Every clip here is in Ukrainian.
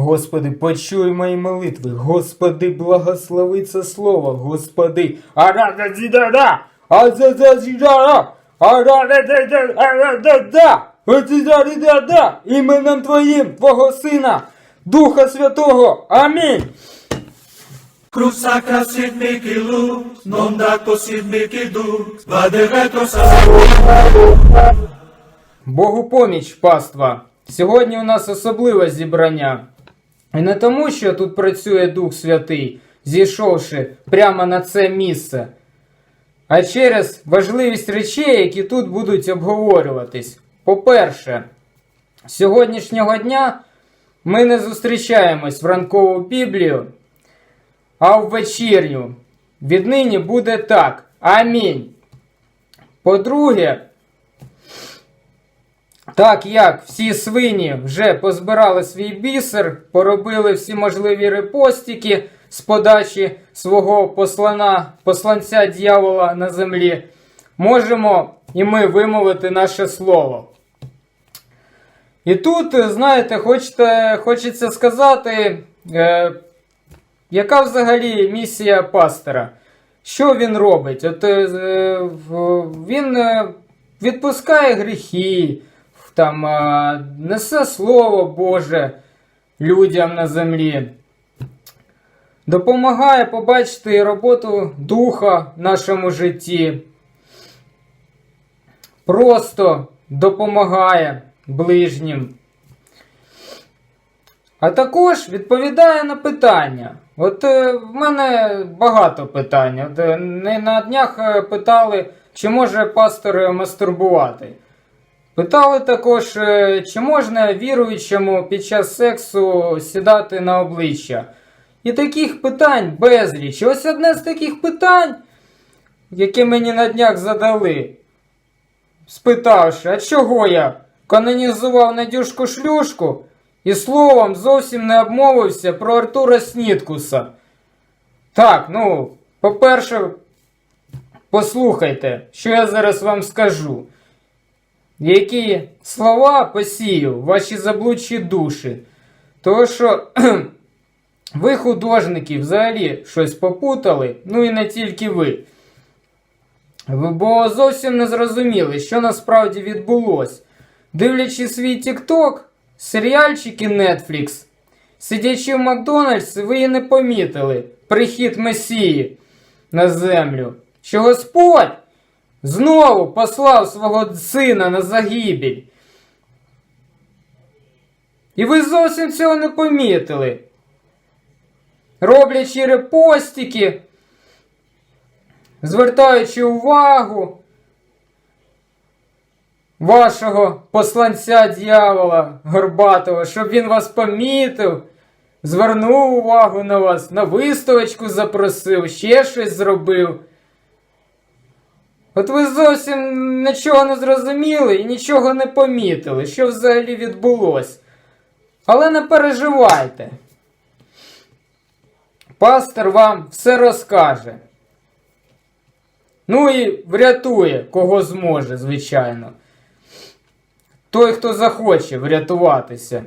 Господи, почуй мої молитви. Господи, благослови це слово. Господи. Ара-да-ді-да-да! А-за-за-ді-да-да! Ара-да-да-да-да-да-да! Іменем Твоїм, Твого Сина, Духа Святого. Амінь. Daco sit mici dux, vade retro sa Богу поміч, паства. Сьогодні у нас особливе зібрання. І не тому, що тут працює Дух Святий, зійшовши прямо на це місце, а через важливість речей, які тут будуть обговорюватись. По-перше, з сьогоднішнього дня ми не зустрічаємось в ранкову Біблію, а в вечірню. Віднині буде так. Амінь. По-друге, так як всі свині вже позбирали свій бісер, поробили всі можливі репостики з подачі свого послана, посланця дьявола на землі, можемо і ми вимовити наше слово. І тут, знаєте, хочете, хочеться сказати, е, яка взагалі місія пастора? Що він робить? От, е, він е, відпускає гріхи, там, е, несе Слово Боже людям на землі. Допомагає побачити роботу Духа в нашому житті. Просто допомагає ближнім. А також відповідає на питання. От е, в мене багато питань. От, е, не на днях е, питали, чи може пастор мастурбувати. Питали також, е, чи можна віруючому під час сексу сідати на обличчя. І таких питань безліч. Ось одне з таких питань, яке мені на днях задали, спитавши, а чого я канонізував Надюшку Шлюшку і словом зовсім не обмовився про Артура Сніткуса. Так, ну, по-перше, послухайте, що я зараз вам скажу. Які слова посію ваші заблудші душі. Тому що ви, художники, взагалі щось попутали, ну і не тільки ви. Бо зовсім не зрозуміли, що насправді відбулось. Дивлячи свій TikTok, серіальчики Netflix, сидячи в Макдональдс, ви і не помітили прихід Месії на землю, що Господь знову послав свого сина на загибель. І ви зовсім цього не помітили. Роблячи репостики, звертаючи увагу вашого посланця дьявола Горбатого, щоб він вас помітив, звернув увагу на вас, на виставочку запросив, ще щось зробив. От ви зовсім нічого не зрозуміли і нічого не помітили, що взагалі відбулось. Але не переживайте. Пастор вам все розкаже. Ну і врятує, кого зможе, звичайно. Той, хто захоче врятуватися.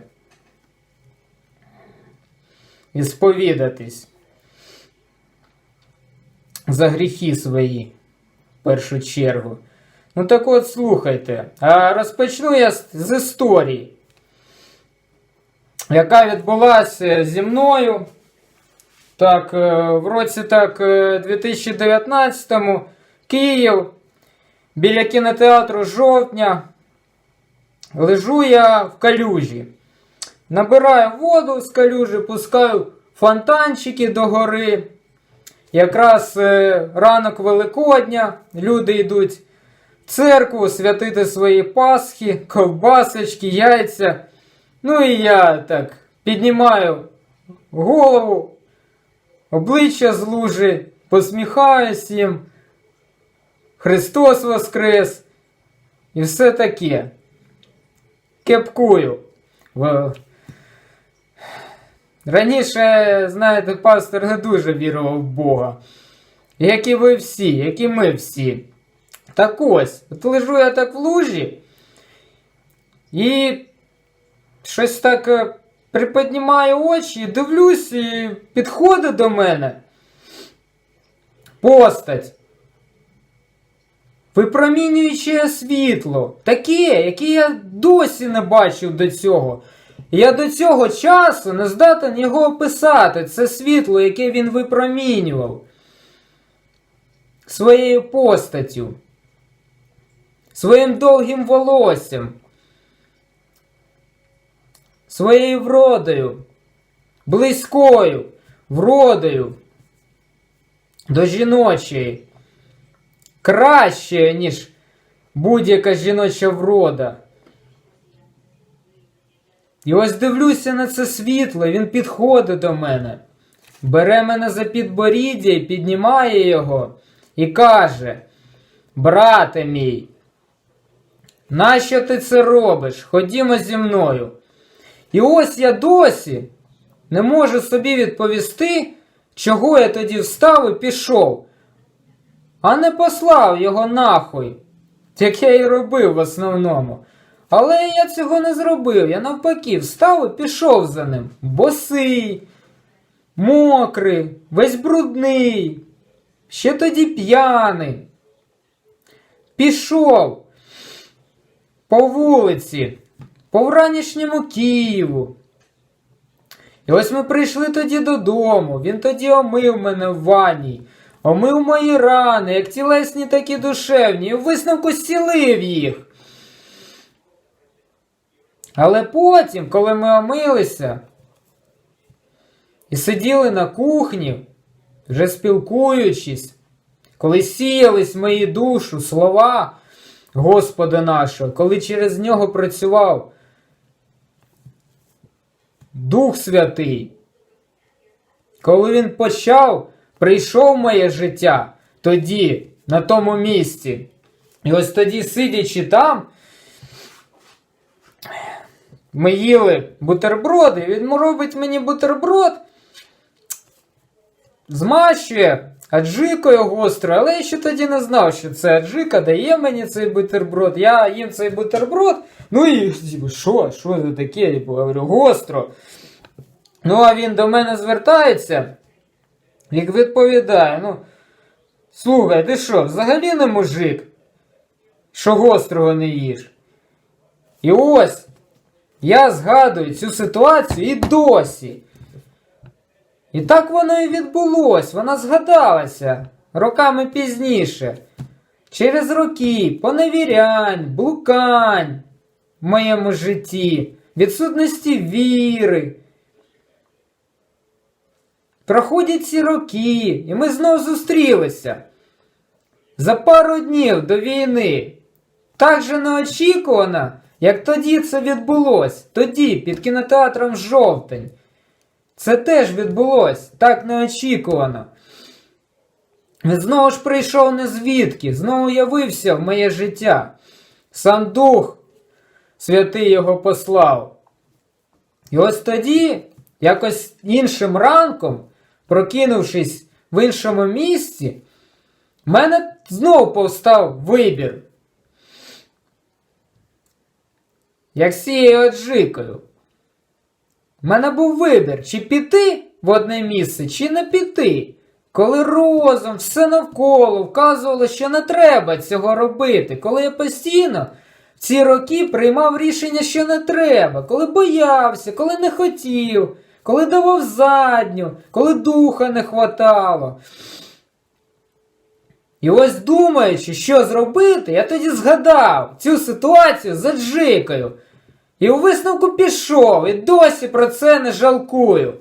І сповідатись за гріхи свої першу чергу. Ну так от слухайте. А розпочну я з, історії, яка відбулася зі мною. Так, е, в році так е, 2019-му Київ біля кінотеатру жовтня. Лежу я в калюжі. Набираю воду з калюжі, пускаю фонтанчики до гори. Якраз е, ранок Великодня люди йдуть в церкву святити свої пасхи, ковбасочки, яйця. Ну і я так піднімаю голову, обличчя з лужі, посміхаюсь їм. Христос Воскрес! І все таке. Кепкую. Раніше, знаєте, пастор не дуже вірував в Бога. Як і ви всі, як і ми всі. Так ось, от лежу я так в лужі, і щось так е, приподнімаю очі, дивлюсь і підходить до мене. Постать. Випромінююче світло. Таке, яке я досі не бачив до цього. Я до цього часу не здатен його описати. Це світло, яке він випромінював своєю постаттю, своїм довгим волоссям, своєю вродою, близькою вродою до жіночої, кращою, ніж будь-яка жіноча врода. І ось дивлюся на це світло, він підходить до мене, бере мене за підборіддя і піднімає його і каже: Брате мій, нащо ти це робиш? Ходімо зі мною. І ось я досі не можу собі відповісти, чого я тоді встав і пішов, а не послав його нахуй, як я і робив в основному. Але я цього не зробив. Я навпаки встав і пішов за ним. Босий, мокрий, весь брудний, ще тоді п'яний. Пішов по вулиці, по вранішньому Києву. І ось ми прийшли тоді додому. Він тоді омив мене в ванні, омив мої рани, як тілесні, так і душевні, і в висновку зцілив їх. Але потім, коли ми омилися і сиділи на кухні, вже спілкуючись, коли сіялись мої душу слова Господа нашого, коли через нього працював Дух Святий, коли він почав, прийшов моє життя тоді, на тому місці. І ось тоді, сидячи там, ми їли бутерброди, він робить мені бутерброд, змащує аджикою гострою, але я ще тоді не знав, що це аджика дає мені цей бутерброд. Я їм цей бутерброд, ну і типу, що, що це таке? Я говорю, гостро. Ну, а він до мене звертається і відповідає: ну, слухай, ти що, взагалі не мужик, що гострого не їш? І ось я згадую цю ситуацію і досі. І так воно і відбулось. Вона згадалася роками пізніше. Через роки поневірянь, блукань в моєму житті, відсутності віри. Проходять ці роки, і ми знов зустрілися. За пару днів до війни. Так же неочікувано, як тоді це відбулось, тоді під кінотеатром Жовтень. Це теж відбулось так неочікувано. Він знову ж прийшов не звідки, знову явився в моє життя. Сам Дух святий його послав. І ось тоді, якось іншим ранком, прокинувшись в іншому місці, в мене знову повстав вибір. Як з цією аджикою. У мене був вибір, чи піти в одне місце, чи не піти. Коли розум, все навколо вказувало, що не треба цього робити, коли я постійно в ці роки приймав рішення, що не треба, коли боявся, коли не хотів, коли давав задню, коли духа не хватало. І ось думаючи, що зробити, я тоді згадав цю ситуацію з аджикою. І у висновку пішов, і досі про це не жалкую.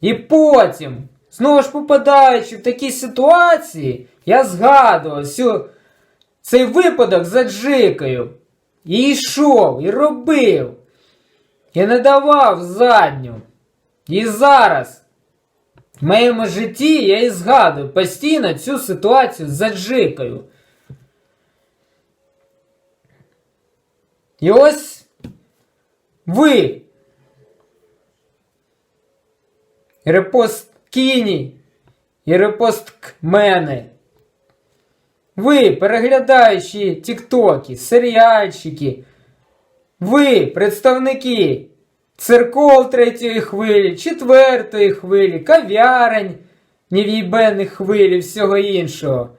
І потім, знову ж попадаючи в такі ситуації, я згадував цю, цей випадок з аджикою. І йшов, і робив, і не давав задню. І зараз в моєму житті я і згадую постійно цю ситуацію з аджикою. І ось ви. Репост кіні і репост мене. Ви, переглядаючи тіктоки, серіальчики, ви, представники церков третьої хвилі, четвертої хвилі, кав'ярень, нев'їбенних хвилі, всього іншого.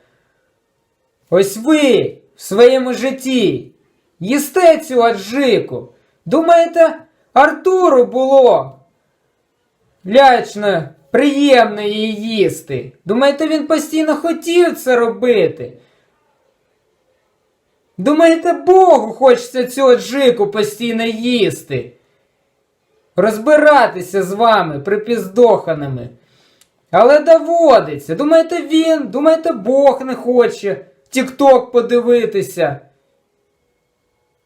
Ось ви в своєму житті їсте цю аджику. Думаєте, Артуру було лячно, приємно її їсти? Думаєте, він постійно хотів це робити? Думаєте, Богу хочеться цю аджику постійно їсти? Розбиратися з вами припіздоханими. Але доводиться. Думаєте, він, думаєте, Бог не хоче Тік-Ток подивитися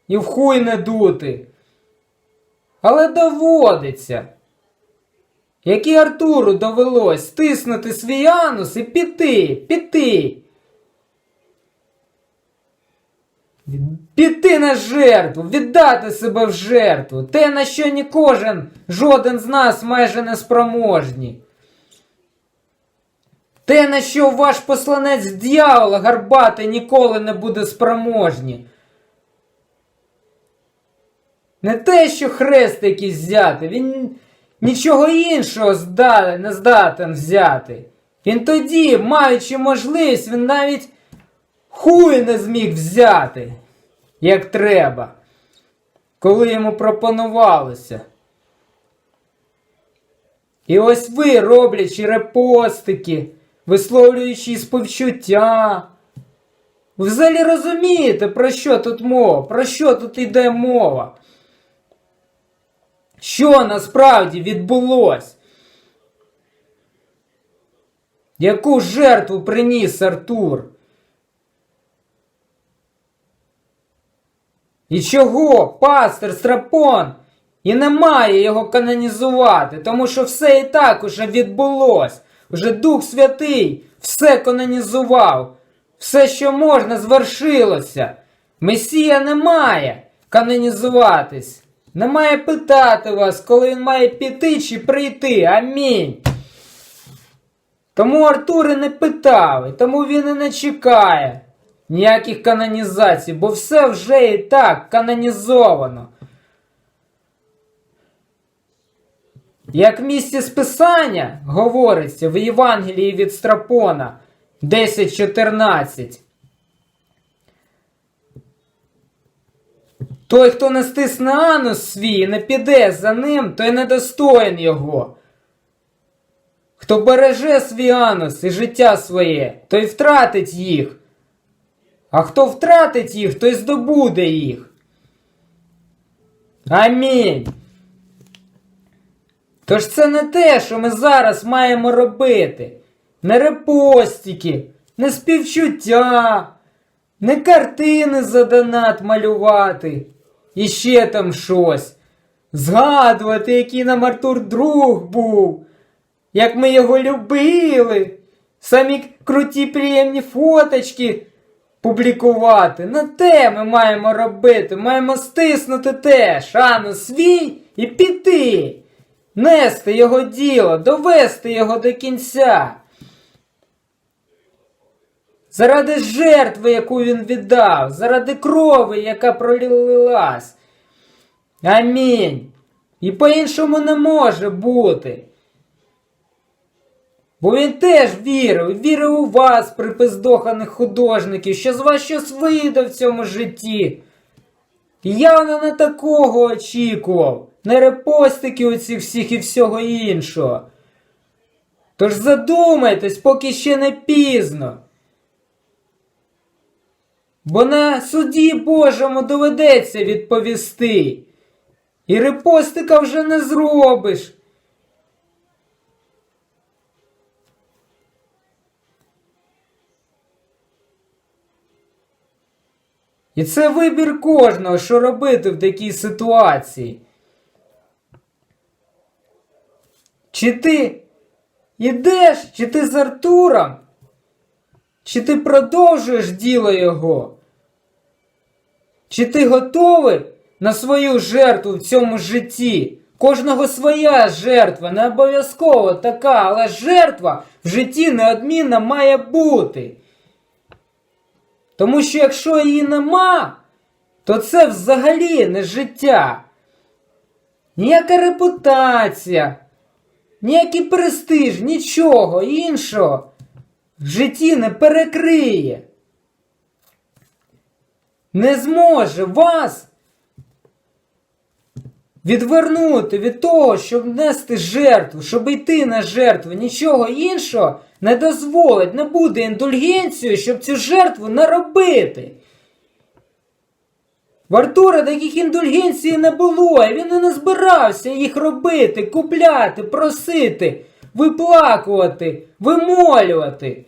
і в хуй не дути. Але доводиться. Як і Артуру довелось стиснути свій анус і піти, піти. Піти на жертву, віддати себе в жертву. Те, на що ні кожен, жоден з нас майже не спроможні. Те, на що ваш посланець дьявола гарбатий ніколи не буде спроможні. Не те, що хрест якийсь взяти, він нічого іншого не здатен взяти. Він тоді, маючи можливість, він навіть хуй не зміг взяти, як треба, коли йому пропонувалося. І ось ви, роблячи репостики, висловлюючи співчуття. Ви взагалі розумієте, про що тут мова? Про що тут йде мова? Що насправді відбулось? Яку жертву приніс Артур? І чого пастор Страпон і не має його канонізувати, тому що все і так уже відбулось. Уже Дух Святий все канонізував. Все, що можна, звершилося. Месія не має канонізуватись. Не має питати вас, коли він має піти чи прийти. Амінь. Тому Артур і не питав, і тому він і не чекає ніяких канонізацій, бо все вже і так канонізовано. Як в місці списання говориться в Євангелії від Страпона 10.14. Той, хто не стисне анус свій не піде за ним, той недостоїн його. Хто береже свій анус і життя своє, той втратить їх. А хто втратить їх, той здобуде їх. Амінь. Тож це не те, що ми зараз маємо робити. Не репостики, не співчуття, не картини за донат малювати. І ще там щось. Згадувати, який нам Артур друг був, як ми його любили. Самі круті приємні фоточки публікувати. Не те ми маємо робити. Маємо стиснути те, шану свій і піти. Нести його діло, довести його до кінця. Заради жертви, яку він віддав, заради крови, яка пролилась. Амінь. І по-іншому не може бути. Бо він теж вірив, вірив у вас, припиздоханих художників, що з вас щось вийде в цьому житті. Явно не такого очікував, не репостики оцих всіх і всього іншого. Тож задумайтесь, поки ще не пізно. Бо на суді Божому доведеться відповісти. І репостика вже не зробиш. І це вибір кожного, що робити в такій ситуації. Чи ти йдеш, чи ти з Артуром, чи ти продовжуєш діло його? Чи ти готовий на свою жертву в цьому житті? Кожного своя жертва, не обов'язково така, але жертва в житті неодмінно має бути. Тому що якщо її нема, то це взагалі не життя. ніяка репутація, ніякий престиж, нічого іншого в житті не перекриє. Не зможе вас відвернути від того, щоб нести жертву, щоб йти на жертву, нічого іншого не дозволить, не буде індульгенцією, щоб цю жертву не робити. В Артура таких індульгенцій не було, і він і не збирався їх робити, купляти, просити, виплакувати, вимолювати.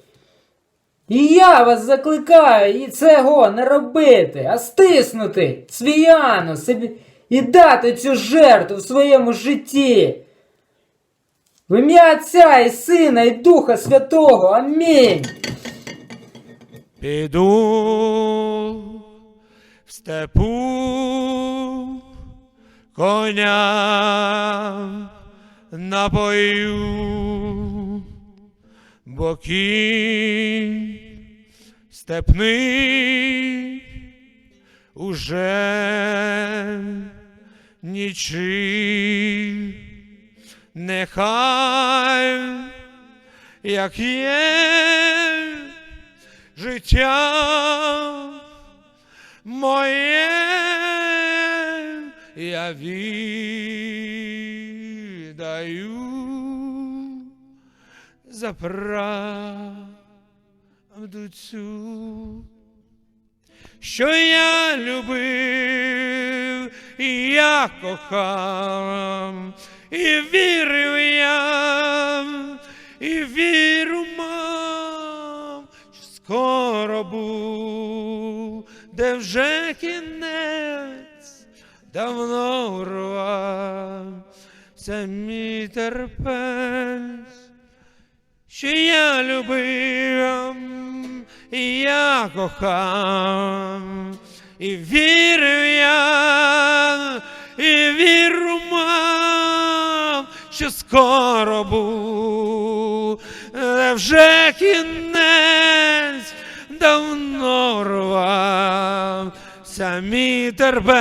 І я вас закликаю і цього не робити, а стиснути свій анус і дати цю жертву в своєму житті. В ім'я Отця і Сина і Духа Святого. Амінь. Піду в степу коня напою, бо кінь степний уже нічий, нехай як є життя моє я віддаю за правду цю, що я любив, я кохав, і вірив я, і віру мав, що скоро буде вже кінець, давно урвався мій терпець. Що я любив, і я кохав, і вірив я, і віру мав, що скоро буде вже кінець, давно рвався мій терпець.